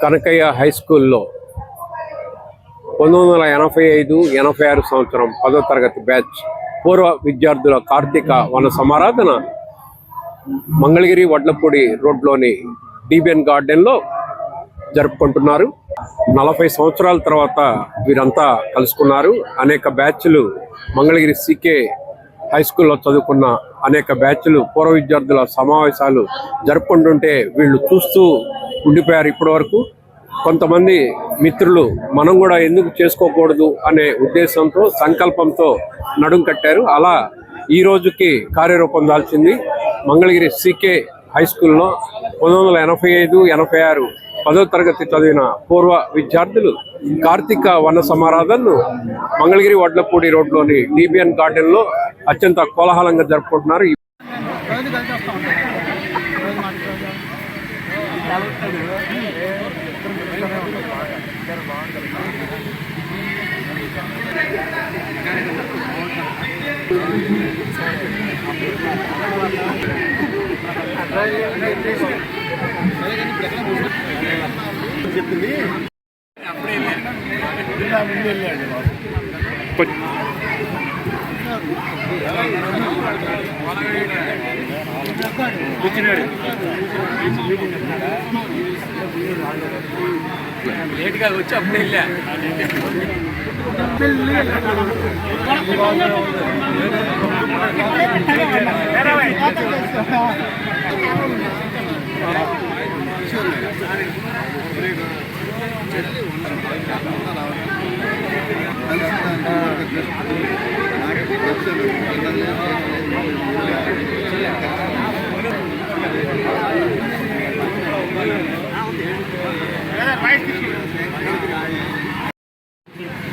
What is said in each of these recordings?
Kanakaiah high స్కూల్లో పంతొమ్మిది వందల ఎనభై ఐదు ఎనభై ఆరు సంవత్సరం పదో తరగతి బ్యాచ్ పూర్వ విద్యార్థుల కార్తీక వన సమారాధన మంగళగిరి వడ్లపూడి రోడ్లోని డిబిఎన్ గార్డెన్లో జరుపుకుంటున్నారు. నలభై సంవత్సరాల తర్వాత వీరంతా కలుసుకున్నారు. అనేక బ్యాచ్లు మంగళగిరి సికే హై స్కూల్లో చదువుకున్న అనేక బ్యాచ్లు పూర్వ విద్యార్థుల సమావేశాలు జరుపుకుంటుంటే వీళ్ళు చూస్తూ ఉండిపోయారు ఇప్పటి వరకు కొంతమంది మిత్రులు మనం కూడా ఎందుకు చేసుకోకూడదు అనే ఉద్దేశంతో సంకల్పంతో నడుం కట్టారు. అలా ఈ రోజుకి కార్యరూపం దాల్చింది. మంగళగిరి సికే హై స్కూల్లో పంతొమ్మిది వందల ఎనభై ఐదు ఎనభై ఆరు పదో తరగతి చదివిన పూర్వ విద్యార్థులు కార్తీక వన సమారాధనను మంగళగిరి వడ్లపూడి రోడ్లోని డిబిఎన్ గార్డెన్లో అత్యంత కోలాహలంగా జరుపుకుంటున్నారు. ఈ లేట్గా వచ్చి అప్పుడే వెళ్ళా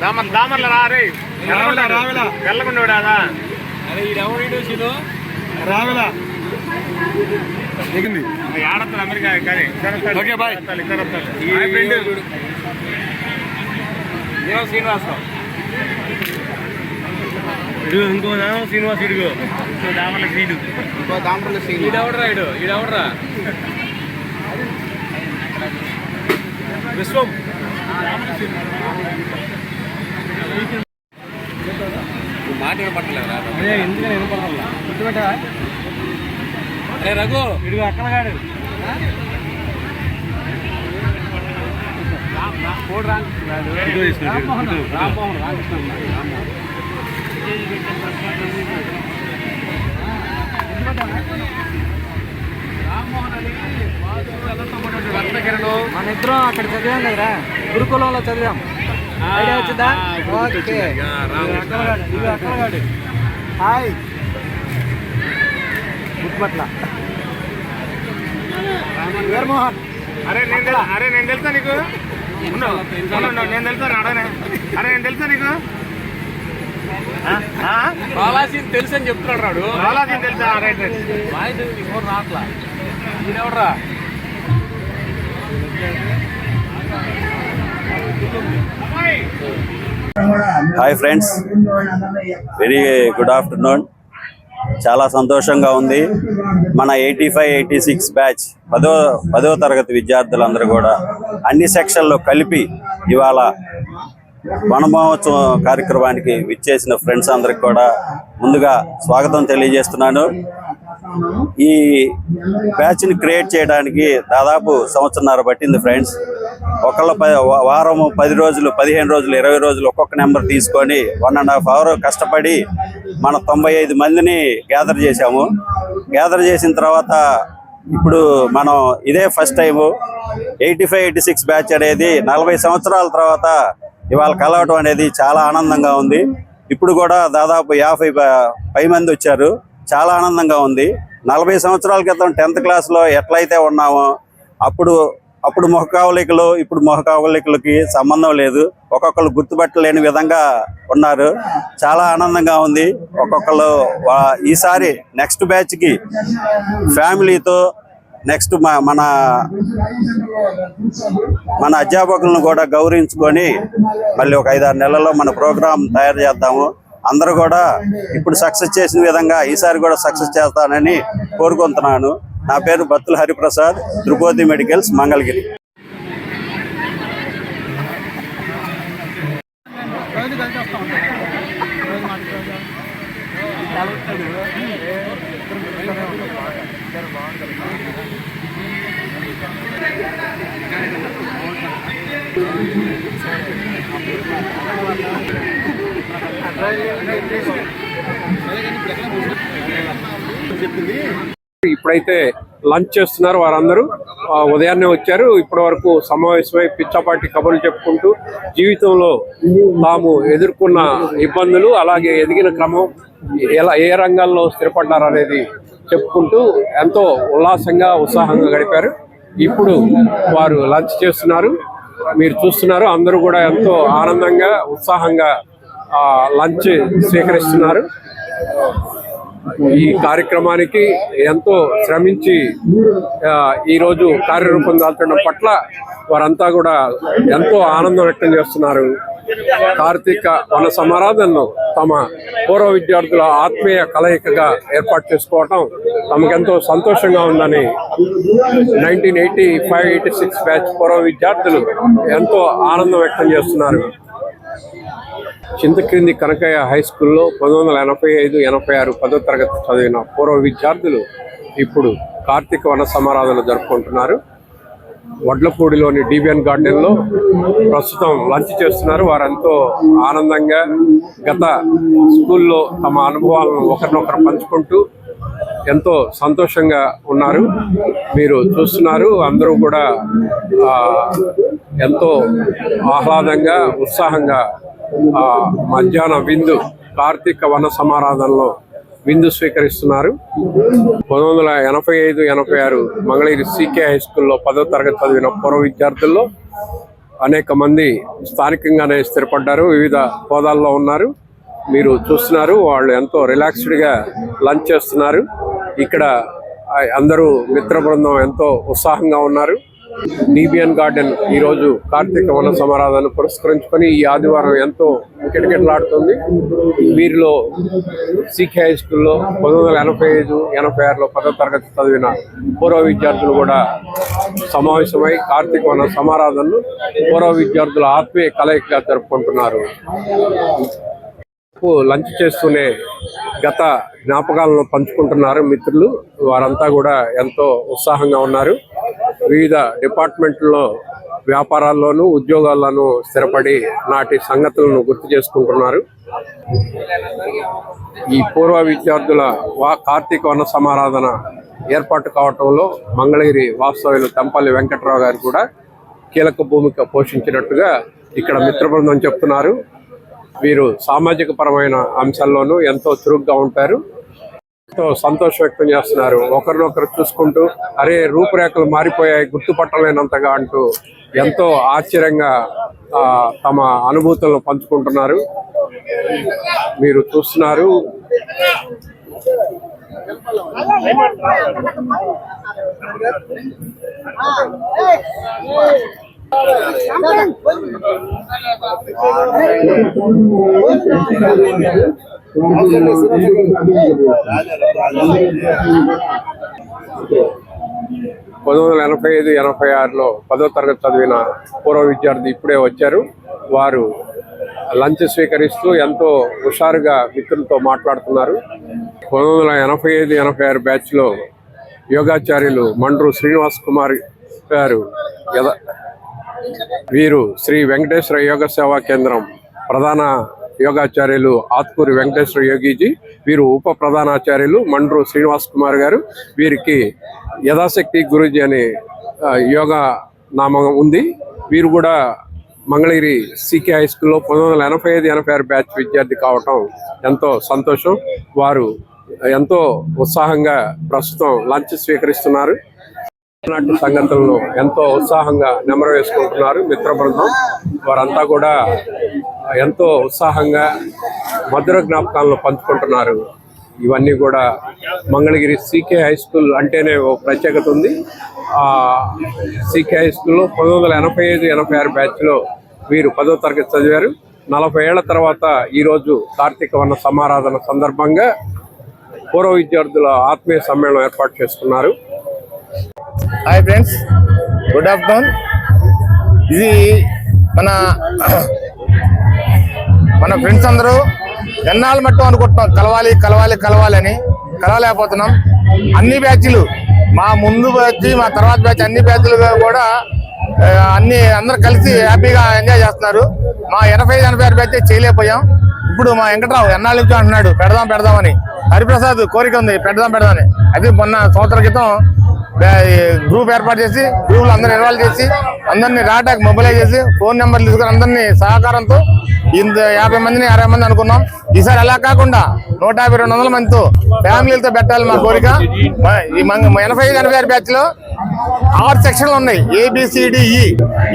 దామర్ దామర్ల రా రే. రావిలా వెళ్ళకుండా అరే ఈ ఎవరు సీను రావిలా. ఆడతారు అమెరికా కానీ ఓకే బాయ్. ఫ్రెండ్ శ్రీనివాసరావు ఇడు ఇంకో నామం శ్రీనివాస్ ఇడుగు ఇంకో దామర్ల శ్రీడు ఇంకో దామర్ల శ్రీడు ఈడెవడరా ఇడు ఈడెవడరా విశ్వం. మాట వినపట్టలేదురా ఎందుకని వినపడాలా గుర్తుపెట్టా అరే రఘు. ఇడుగు అక్కనగాడు మన ఇద్దరం అక్కడ చదివాం కదరా. గురుకులంలో చదివాం. ఐడియా వచ్చిందా? ఓకే. హాయ్. గుర్తుపట్ల వీరమోహన్ అరే నేను అరే నేను తెలుసా నీకు? ఉండు, నేను తెలుసా అడగనే అరే నేను తెలుసా నీకు? ఆ? ఆ? బాలాసీని తెలుసు అని చెప్తున్నాడు రాడు. బాలాజీ తెలుసా? Right right. వాయిస్ ఫోన్ రాట్లా? ఈడెవడరా hi friends very good afternoon చాలా సంతోషంగా ఉంది. మన eighty five eighty six batch పదో పదో తరగతి విద్యార్థులందరూ కూడా అన్ని సెక్షన్లో కలిపి ఇవాళ వనమహోత్సవం కార్యక్రమానికి విచ్చేసిన ఫ్రెండ్స్ అందరికి కూడా ముందుగా స్వాగతం తెలియజేస్తున్నాను. ఈ బ్యాచ్ని క్రియేట్ చేయడానికి దాదాపు సంవత్సరంన్నర పట్టింది ఫ్రెండ్స్ ఒకళ్ళ ప- వారం పది రోజులు పదిహేను రోజులు ఇరవై రోజులు ఒక్కొక్క నెంబర్ తీసుకొని వన్ అండ్ హాఫ్ అవర్ కష్టపడి మన తొంభై ఐదు మందిని గ్యాదర్ చేశాము. గ్యాదర్ చేసిన తర్వాత ఇప్పుడు మనం ఇదే first time eighty five eighty six batch అనేది నలభై సంవత్సరాల తర్వాత ఇవాళ కలవటం అనేది చాలా ఆనందంగా ఉంది. ఇప్పుడు కూడా దాదాపు యాభై పై మంది వచ్చారు. చాలా ఆనందంగా ఉంది. నలభై సంవత్సరాల క్రితం టెన్త్ క్లాస్లో ఎట్లయితే ఉన్నామో అప్పుడు అప్పుడు ముఖ కవలికలు ఇప్పుడు ముఖ కవలికలకి సంబంధం లేదు. ఒక్కొక్కరు గుర్తుపట్టలేని విధంగా ఉన్నారు. చాలా ఆనందంగా ఉంది. ఒక్కొక్కరు ఈసారి నెక్స్ట్ బ్యాచ్కి ఫ్యామిలీతో నెక్స్ట్ మా మన మన అధ్యాపకులను కూడా గౌరవించుకొని మళ్ళీ ఒక ఐదారు నెలల్లో మన ప్రోగ్రాం తయారు చేద్దాము. అందరూ కూడా ఇప్పుడు సక్సెస్ చేసిన విధంగా ఈసారి కూడా సక్సెస్ చేస్తానని కోరుకుంటున్నాను. నా పేరు బత్తుల హరిప్రసాద్ దృగోది మెడికల్స్ మంగళగిరి. ఎవరైతే లంచ్ చేస్తున్నారు వారందరూ ఆ, ఉదయాన్నే వచ్చారు. ఇప్పటి వరకు సమావేశమై పిచ్చపాటి కబుర్లు చెప్పుకుంటూ జీవితంలో తాము ఎదుర్కొన్న ఇబ్బందులు అలాగే ఎదిగిన క్రమం ఎలా ఏ రంగాల్లో స్థిరపడ్డారు అనేది చెప్పుకుంటూ ఎంతో ఉల్లాసంగా ఉత్సాహంగా గడిపారు. ఇప్పుడు వారు లంచ్ చేస్తున్నారు. మీరు చూస్తున్నారు. అందరూ కూడా ఎంతో ఆనందంగా ఉత్సాహంగా ఆ, లంచ్ స్వీకరిస్తున్నారు. ఈ కార్యక్రమానికి ఎంతో శ్రమించి ఈరోజు కార్యరూపం దాల్చడం పట్ల వారంతా కూడా ఎంతో ఆనందం వ్యక్తం చేస్తున్నారు. కార్తీక వన సమారాధనను తమ పూర్వ విద్యార్థుల ఆత్మీయ కలయికగా ఏర్పాటు చేసుకోవటం తమకెంతో సంతోషంగా ఉందని nineteen eighty five eighty six batch పూర్వ విద్యార్థులు ఎంతో ఆనందం వ్యక్తం చేస్తున్నారు. చింతక్రింది కనకయ్య హై స్కూల్లో పంతొమ్మిది వందల ఎనభై ఐదు ఎనభై ఆరు పదో తరగతి చదివిన పూర్వ విద్యార్థులు ఇప్పుడు కార్తీక వన సమారాధన జరుపుకుంటున్నారు. వడ్లపూడిలోని డిబిఎన్ గార్డెన్లో ప్రస్తుతం లంచ్ చేస్తున్నారు. వారెంతో ఆనందంగా గత స్కూల్లో తమ అనుభవాలను ఒకరినొకరు పంచుకుంటూ ఎంతో సంతోషంగా ఉన్నారు. మీరు చూస్తున్నారు అందరూ కూడా ఎంతో ఆహ్లాదంగా ఉత్సాహంగా మధ్యాహ్న విందు కార్తీక వన సమారాధనలో విందు స్వీకరిస్తున్నారు. పంతొమ్మిది వందల ఎనభై ఐదు ఎనభై ఆరు మంగళగిరి సీకే హై స్కూల్లో పదో తరగతి చదివిన పూర్వ విద్యార్థుల్లో అనేక మంది స్థానికంగానే స్థిరపడ్డారు వివిధ హోదాల్లో ఉన్నారు. మీరు చూస్తున్నారు వాళ్ళు ఎంతో రిలాక్స్డ్గా లంచ్ చేస్తున్నారు. ఇక్కడ అందరూ మిత్ర బృందం ఎంతో ఉత్సాహంగా ఉన్నారు. డిబిఎన్ గార్డెన్ ఈరోజు కార్తీక వన సమారాధన పురస్కరించుకొని ఈ ఆదివారం ఎంతో కిటకిటలాడుతుంది. వీరిలో సికే హై స్కూల్లో పంతొమ్మిది వందల ఎనభై ఐదు ఎనభై ఆరులో పదో తరగతి చదివిన పూర్వ విద్యార్థులు కూడా సమావేశమై కార్తీక వన సమారాధనను పూర్వ విద్యార్థుల ఆత్మీయ కలయికగా జరుపుకుంటున్నారు. లంచ్ చేస్తూనే గత జ్ఞాపకాలను పంచుకుంటున్నారు మిత్రులు. వారంతా కూడా ఎంతో ఉత్సాహంగా ఉన్నారు. వివిధ డిపార్ట్మెంట్లో వ్యాపారాల్లోనూ ఉద్యోగాల్లోనూ స్థిరపడి నాటి సంగతులను గుర్తు చేసుకుంటున్నారు. ఈ పూర్వ విద్యార్థుల వా కార్తీక వన సమారాధన ఏర్పాటు కావటంలో మంగళగిరి వాస్తవ్యులు తంపల్లి వెంకట్రావు గారు కూడా కీలక భూమిక పోషించినట్టుగా ఇక్కడ మిత్ర బృందం చెప్తున్నారు. వీరు సామాజిక పరమైన అంశాల్లోనూ ఎంతో చురుగ్గా ఉంటారు. సంతోషం వ్యక్తం చేస్తున్నారు ఒకరినొకరు చూసుకుంటూ అరే రూపురేఖలు మారిపోయాయి గుర్తుపట్టలేనంతగా అంటూ ఎంతో ఆశ్చర్యంగా తమ అనుభూతులను పంచుకుంటున్నారు మీరు చూస్తున్నారు పంతొమ్మిది వందల ఎనభై ఐదు ఎనభై ఆరులో పదో తరగతి చదివిన పూర్వ విద్యార్థి ఇప్పుడే వచ్చారు. వారు లంచ్ స్వీకరిస్తూ ఎంతో హుషారుగా మిత్రులతో మాట్లాడుతున్నారు. పంతొమ్మిది వందల ఎనభై ఐదు ఎనభై ఆరు బ్యాచ్లో యోగాచార్యులు మండ్రు శ్రీనివాస్ కుమార్ గారు వీరు శ్రీ వెంకటేశ్వర యోగ సేవా కేంద్రం ప్రధాన యోగాచార్యులు ఆత్కూరి వెంకటేశ్వర యోగిజీ వీరు ఉప ప్రధానాచార్యులు మండ్రు శ్రీనివాస్ కుమార్ గారు. వీరికి యథాశక్తి గురూజీ అనే యోగా నామం ఉంది. వీరు కూడా మంగళగిరి సికే హై స్కూల్లో పంతొమ్మిది వందల ఎనభై ఐదు ఎనభై ఆరు బ్యాచ్ విద్యార్థి కావటం ఎంతో సంతోషం. వారు ఎంతో ఉత్సాహంగా ప్రస్తుతం లంచ్ స్వీకరిస్తున్నారు. నాటి సంగతులను ఎంతో ఉత్సాహంగా నెమరు వేసుకుంటున్నారు మిత్ర బృందం. వారంతా కూడా ఎంతో ఉత్సాహంగా మధుర జ్ఞాపకాలను పంచుకుంటున్నారు. ఇవన్నీ కూడా మంగళగిరి సీకే హై స్కూల్ అంటేనే ఓ ప్రత్యేకత ఉంది. సీకే హై స్కూల్లో పంతొమ్మిది వందల ఎనభై ఐదు ఎనభై ఆరు బ్యాచ్లో వీరు పదో తరగతి చదివారు. నలభై ఏళ్ళ తర్వాత ఈరోజు కార్తీక వన సమారాధన సందర్భంగా పూర్వ విద్యార్థుల ఆత్మీయ సమ్మేళనం ఏర్పాటు చేసుకున్నారు. Hi friends good afternoon. ఇది మన మన ఫ్రెండ్స్ అందరూ ఎన్నాళ్ళు మట్టం అనుకుంటున్నాం కలవాలి కలవాలి కలవాలి అని. కలవలేకపోతున్నాం. అన్ని బ్యాచ్లు మా ముందు బ్యాచ్ మా తర్వాత బ్యాచ్ అన్ని బ్యాచ్లు కూడా అన్ని అందరు కలిసి హ్యాపీగా ఎంజాయ్ చేస్తున్నారు. మా ఎనభై ఐదు ఎనభై ఆరు బ్యాచ్ చేయలేకపోయాం. ఇప్పుడు మా వెంకట్రావు ఎన్నాళ్ళ నుంచి అంటున్నాడు పెడదాం పెడదామని హరిప్రసాద్ కోరిక ఉంది పెడదాం పెడదామని అది మొన్న సంవత్సరం క్రితం గ్రూప్ ఏర్పాటు చేసి గ్రూప్ అందరిని ఇన్వాల్వ్ చేసి అందరినీ రాటాక్ మొబైలైజ్ చేసి ఫోన్ నెంబర్లు తీసుకుని అందరినీ సహకారంతో ఇంత యాభై మందిని అరవై మంది అనుకున్నాం. ఈసారి అలా కాకుండా నూట యాభై రెండు వందల మందితో ఫ్యామిలీలతో పెట్టాలి మా కోరిక. ఈ ఎనభై ఐదు ఎనభై ఆరు బ్యాచ్లో ఆరు సెక్షన్లు ఉన్నాయి. ఏబిసిడిఈ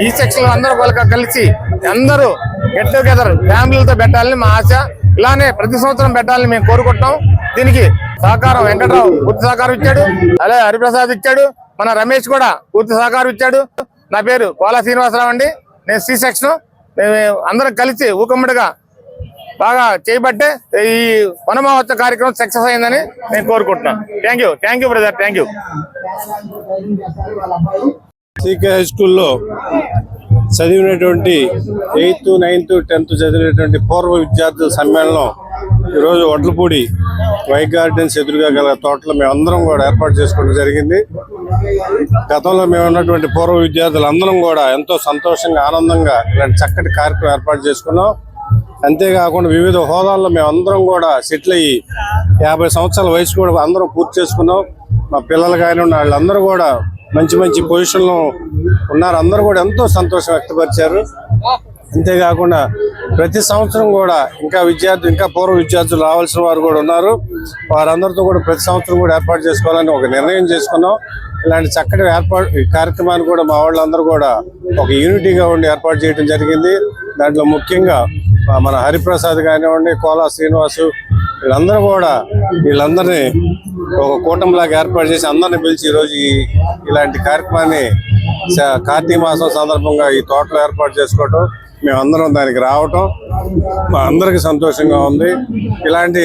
ఈ. సెక్షన్లో అందరూ వాళ్ళకి కలిసి అందరూ గెట్ టుగెదర్ ఫ్యామిలీలతో పెట్టాలని మా ఆశ. ఇలానే ప్రతి సంవత్సరం పెట్టాలని మేము కోరుకుంటున్నాం. దీనికి సహకారం వెంకట్రావు పూర్తి సహకారం ఇచ్చాడు. అలాగే హరిప్రసాద్ ఇచ్చాడు. మన రమేష్ కూడా పూర్తి సహకారం ఇచ్చాడు. నా పేరు కోలా శ్రీనివాసరావు అండి. నేను సి సెక్షన్ మేము అందరం కలిసి ఊకమ్మడిగా బాగా చేయబట్టే ఈ వనమహోత్సవ కార్యక్రమం సక్సెస్ అయిందని నేను కోరుకుంటున్నాను thank you thank you brother thank you CK high స్కూల్లో చదివినటువంటి ఎయిత్ నైన్త్ టెన్త్ చదివినటువంటి పూర్వ విద్యార్థుల సమ్మేళనం ఈరోజు వడ్లపూడి వై గార్డెన్స్ ఎదురుగా గల తోటలో మేమందరం కూడా ఏర్పాటు చేసుకోవడం జరిగింది. గతంలో మేము ఉన్నటువంటి పూర్వ విద్యార్థులు అందరం కూడా ఎంతో సంతోషంగా ఆనందంగా ఇలాంటి చక్కటి కార్యక్రమం ఏర్పాటు చేసుకున్నాం. అంతేకాకుండా వివిధ హోదాల్లో మేము అందరం కూడా సెటిల్ అయ్యి యాభై సంవత్సరాల వయసు కూడా అందరం పూర్తి చేసుకున్నాం. మా పిల్లలు కానివ్వండి వాళ్ళందరూ కూడా మంచి మంచి పొజిషన్లో ఉన్నారు. అందరూ కూడా ఎంతో సంతోషం వ్యక్తపరిచారు. అంతేకాకుండా ప్రతి సంవత్సరం కూడా ఇంకా విద్యార్థులు ఇంకా పూర్వ విద్యార్థులు రావాల్సిన వారు కూడా ఉన్నారు. వారందరితో కూడా ప్రతి సంవత్సరం కూడా ఏర్పాటు చేసుకోవాలని ఒక నిర్ణయం చేసుకున్నాం. ఇలాంటి చక్కటి ఏర్పాటు కార్యక్రమాన్ని కూడా మా వాళ్ళందరూ కూడా ఒక యూనిటీగా ఉండి ఏర్పాటు చేయడం జరిగింది. దాంట్లో ముఖ్యంగా మన హరిప్రసాద్ కానివ్వండి కోలా శ్రీనివాసు వీళ్ళందరూ కూడా వీళ్ళందరినీ ఒక కూటమిలాగా ఏర్పాటు చేసి అందరిని పిలిచి ఈరోజు ఇలాంటి కార్యక్రమాన్ని కార్తీక మాసం సందర్భంగా ఈ తోటలో ఏర్పాటు చేసుకోవటం మేమందరం దానికి రావటం మా అందరికి సంతోషంగా ఉంది. ఇలాంటి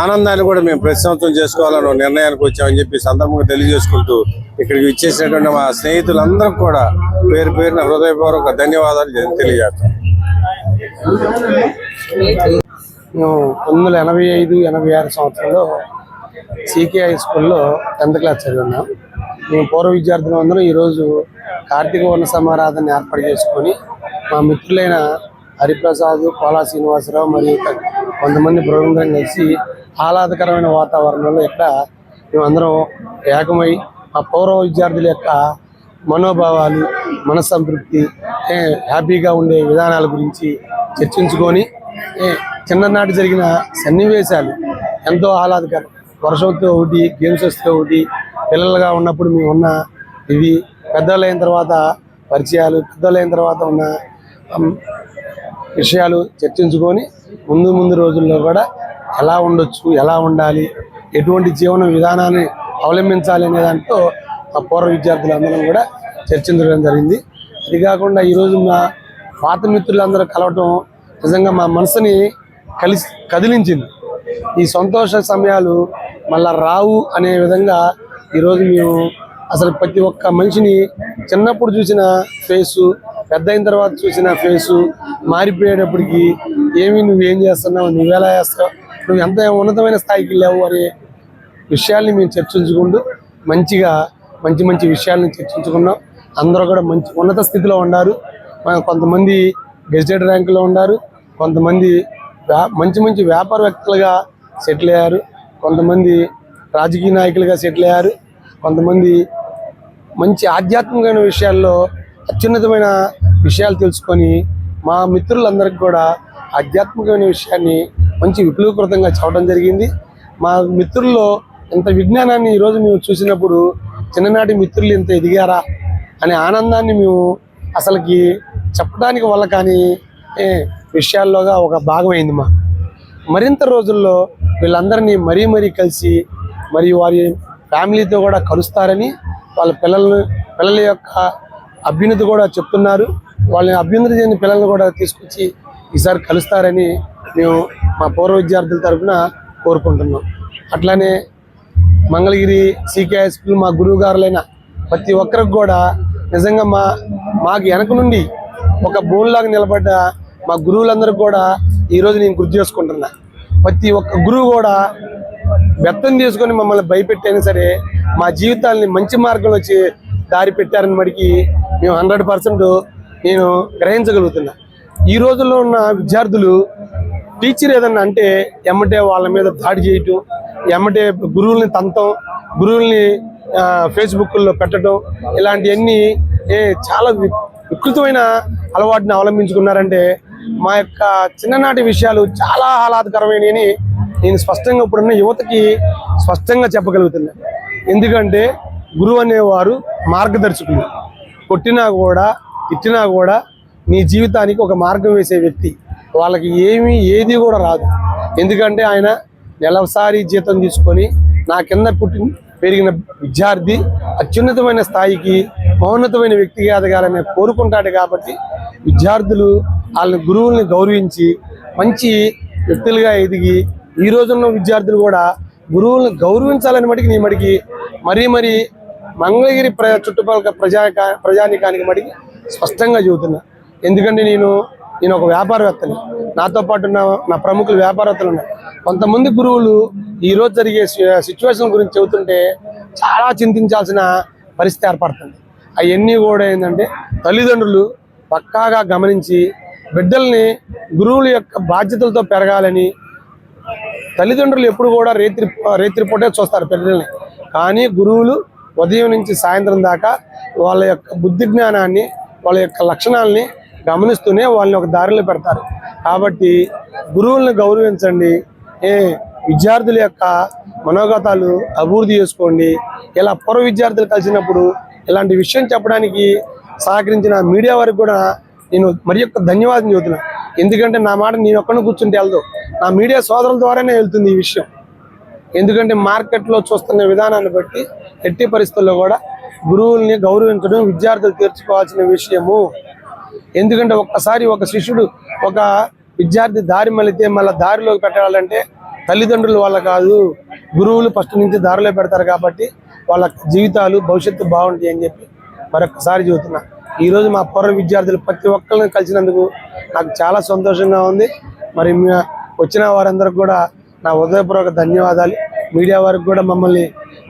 ఆనందాన్ని కూడా మేము ప్రతి సంవత్సరం చేసుకోవాలని నిర్ణయానికి వచ్చామని చెప్పి సందర్భంగా తెలియజేసుకుంటూ ఇక్కడికి ఇచ్చేసినటువంటి మా స్నేహితులందరికీ కూడా పేరు పేరున హృదయపూర్వక ధన్యవాదాలు తెలియజేస్తాం. మేము పంతొమ్మిది వందల ఎనభై ఐదు ఎనభై ఆరు సంవత్సరంలో సీకే హై స్కూల్లో టెన్త్ క్లాస్ చదివినాం మేము పూర్వ విద్యార్థులు అందరం ఈరోజు కార్తీక వర్ణ సమారాధన ఏర్పాటు చేసుకొని మా మిత్రులైన హరిప్రసాద్ కోలా శ్రీనివాసరావు మరియు కొంతమంది బృందం కలిసి ఆహ్లాదకరమైన వాతావరణంలో ఇక్కడ మేమందరం ఏకమై మా పూర్వ విద్యార్థుల యొక్క మనోభావాలు మనస్సంతృప్తి హ్యాపీగా ఉండే విధానాల గురించి చర్చించుకొని చిన్ననాటి జరిగిన సన్నివేశాలు ఎంతో ఆహ్లాదకరం. వర్షంతో ఒకటి గేమ్స్ వస్తే ఒకటి పిల్లలుగా ఉన్నప్పుడు మేము ఉన్న ఇవి పెద్దలైన తర్వాత పరిచయాలు పెద్దలైన తర్వాత ఉన్న విషయాలు చర్చించుకొని ముందు ముందు రోజుల్లో కూడా ఎలా ఉండొచ్చు ఎలా ఉండాలి ఎటువంటి జీవన విధానాన్ని అవలంబించాలి అనే దాంట్లో మా పూర్వ విద్యార్థులందరం కూడా చర్చించడం జరిగింది. ఇది కాకుండా ఈరోజు మా పాత మిత్రులందరూ కలవటం నిజంగా మా మనసుని కలిసి కదిలించింది. ఈ సంతోష సమయాలు మళ్ళా రావు అనే విధంగా ఈరోజు మేము అసలు ప్రతి ఒక్క మనిషిని చిన్నప్పుడు చూసిన ఫేసు పెద్ద అయిన తర్వాత చూసిన ఫేసు మారిపోయేటప్పటికి ఏమి నువ్వేం చేస్తున్నావు నువ్వెలా చేస్తావు నువ్వు ఎంత ఉన్నతమైన స్థాయికి వెళ్ళావు అనే విషయాల్ని మేము చర్చించుకుంటూ మంచిగా మంచి మంచి విషయాలను చర్చించుకున్నాం. అందరూ కూడా మంచి ఉన్నత స్థితిలో ఉన్నారు. కొంతమంది గెజిటెడ్ ర్యాంకులో ఉన్నారు. కొంతమంది మంచి మంచి వ్యాపార వ్యక్తులుగా సెటిల్ అయ్యారు. కొంతమంది రాజకీయ నాయకులుగా సెటిల్ అయ్యారు. కొంతమంది మంచి ఆధ్యాత్మికమైన విషయాల్లో అత్యున్నతమైన విషయాలు తెలుసుకొని మా మిత్రులందరికీ కూడా ఆధ్యాత్మికమైన విషయాన్ని మంచి విపులీకృతంగా చూడడం జరిగింది. మా మిత్రుల్లో ఇంత విజ్ఞానాన్ని ఈరోజు మేము చూసినప్పుడు చిన్ననాటి మిత్రులు ఇంత ఎదిగారా అనే ఆనందాన్ని మేము అసలుకి చెప్పడానికి వల్ల కానీ విషయాల్లోగా ఒక భాగమైంది మా మరింత రోజుల్లో వీళ్ళందరినీ మరీ మరీ కలిసి మరియు వారి ఫ్యామిలీతో కూడా కలుస్తారని వాళ్ళ పిల్లలను పిల్లల యొక్క అభ్యున్నతి కూడా చెప్తున్నారు. వాళ్ళని అభ్యున్నతి చెందిన పిల్లల్ని కూడా తీసుకొచ్చి ఈసారి కలుస్తారని మేము మా పూర్వ విద్యార్థుల తరఫున కోరుకుంటున్నాం. అట్లానే మంగళగిరి సీకే హై స్కూల్ మా గురువు గారులైన ప్రతి ఒక్కరికి కూడా నిజంగా మా మాకు వెనక నుండి ఒక బోన్లాగా నిలబడ్డ మా గురువులందరూ కూడా ఈరోజు నేను గుర్తు చేసుకుంటున్నా. ప్రతి ఒక్క గురువు కూడా బెత్తం తీసుకొని మమ్మల్ని భయపెట్టైనా సరే మా జీవితాల్ని మంచి మార్గంలో వచ్చి దారి పెట్టారని మడికి మేము హండ్రెడ్ పర్సెంట్ నేను గ్రహించగలుగుతున్నా. ఈ రోజుల్లో ఉన్న విద్యార్థులు టీచర్ ఏదన్నా అంటే ఎమ్మటే వాళ్ళ మీద దాడి చేయటం ఎమ్మటే గురువుల్ని తంతం గురువుల్ని ఫేస్బుక్లో పెట్టడం ఇలాంటివన్నీ ఏ చాలా వి- వికృతమైన అలవాటుని అవలంబించుకున్నారంటే మా యొక్క చిన్ననాటి విషయాలు చాలా ఆహ్లాదకరమైనవి. నేను స్పష్టంగా ఇప్పుడున్న యువతకి స్పష్టంగా చెప్పగలుగుతున్నా. ఎందుకంటే గురువు అనేవారు మార్గదర్శకులు. కొట్టినా కూడా తిట్టినా కూడా నీ జీవితానికి ఒక మార్గం వేసే వ్యక్తి. వాళ్ళకి ఏమీ ఏది కూడా రాదు. ఎందుకంటే ఆయన నెలసారి జీతం తీసుకొని నా కింద పుట్టి పెరిగిన విద్యార్థి అత్యున్నతమైన స్థాయికి మౌన్నతమైన వ్యక్తిగా ఎదగాలని కోరుకుంటాడు కాబట్టి విద్యార్థులు వాళ్ళ గురువుల్ని గౌరవించి మంచి వ్యక్తులుగా ఎదిగి ఈ రోజున్న విద్యార్థులు కూడా గురువులను గౌరవించాలని మటుకు నీ మటుకి మరీ మరీ మంగళగిరి ప్ర చుట్టుపక్కల ప్రజా ప్రజానికానికి మటుకి స్పష్టంగా చెబుతున్నా. ఎందుకంటే నేను నేను ఒక వ్యాపారవేత్తని. నాతో పాటు ఉన్న నా ప్రముఖులు వ్యాపారవేత్తలు ఉన్నాయి. కొంతమంది గురువులు ఈరోజు జరిగే సిచ్యువేషన్ గురించి చెబుతుంటే చాలా చింతించాల్సిన పరిస్థితి ఏర్పడుతుంది. అవన్నీ కూడా ఏంటంటే తల్లిదండ్రులు పక్కాగా గమనించి బిడ్డల్ని గురువుల యొక్క బాధ్యతలతో పెరగాలని తల్లిదండ్రులు ఎప్పుడు కూడా రేత్రి రేత్రి పూటే చూస్తారు పిల్లల్ని. కానీ గురువులు ఉదయం నుంచి సాయంత్రం దాకా వాళ్ళ యొక్క బుద్ధి జ్ఞానాన్ని వాళ్ళ యొక్క లక్షణాలని గమనిస్తూనే వాళ్ళని ఒక దారిలో పెడతారు. కాబట్టి గురువులను గౌరవించండి. ఏ విద్యార్థుల యొక్క మనోగతాలు అభివృద్ధి చేసుకోండి. ఇలా పూర్వ విద్యార్థులు కలిసినప్పుడు ఇలాంటి విషయం చెప్పడానికి సహకరించిన మీడియా వారికి కూడా నేను మరి యొక్క ధన్యవాదం చెబుతున్నా. ఎందుకంటే నా మాట నేను ఒక్కడిని కూర్చుంటే వెళ్దు. నా మీడియా సోదరుల ద్వారానే వెళ్తుంది ఈ విషయం. ఎందుకంటే మార్కెట్లో చూస్తున్న విధానాన్ని బట్టి ఎట్టి పరిస్థితుల్లో కూడా గురువుల్ని గౌరవించడం విద్యార్థులు తీర్చుకోవాల్సిన విషయము. ఎందుకంటే ఒక్కసారి ఒక శిష్యుడు ఒక విద్యార్థి దారి మళ్ళితే మళ్ళీ దారిలోకి పెట్టాలంటే తల్లిదండ్రులు వాళ్ళ కాదు. గురువులు ఫస్ట్ నుంచి దారిలో పెడతారు కాబట్టి వాళ్ళ జీవితాలు భవిష్యత్తు బాగుంటాయి అని చెప్పి మరొకసారి చెబుతున్నా. ఈరోజు మా పూర్వ విద్యార్థులు ప్రతి ఒక్కరిని కలిసినందుకు నాకు చాలా సంతోషంగా ఉంది. మరి వచ్చిన వారందరికి కూడా నా హృదయపూర్వక ధన్యవాదాలు. మీడియా వారికి కూడా మమ్మల్ని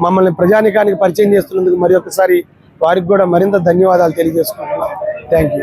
మమ్మల్ని ప్రజానికానికి పరిచయం చేస్తున్నందుకు మరి ఒకసారి వారికి కూడా మరింత ధన్యవాదాలు తెలియజేసుకుంటున్నాను థ్యాంక్ యూ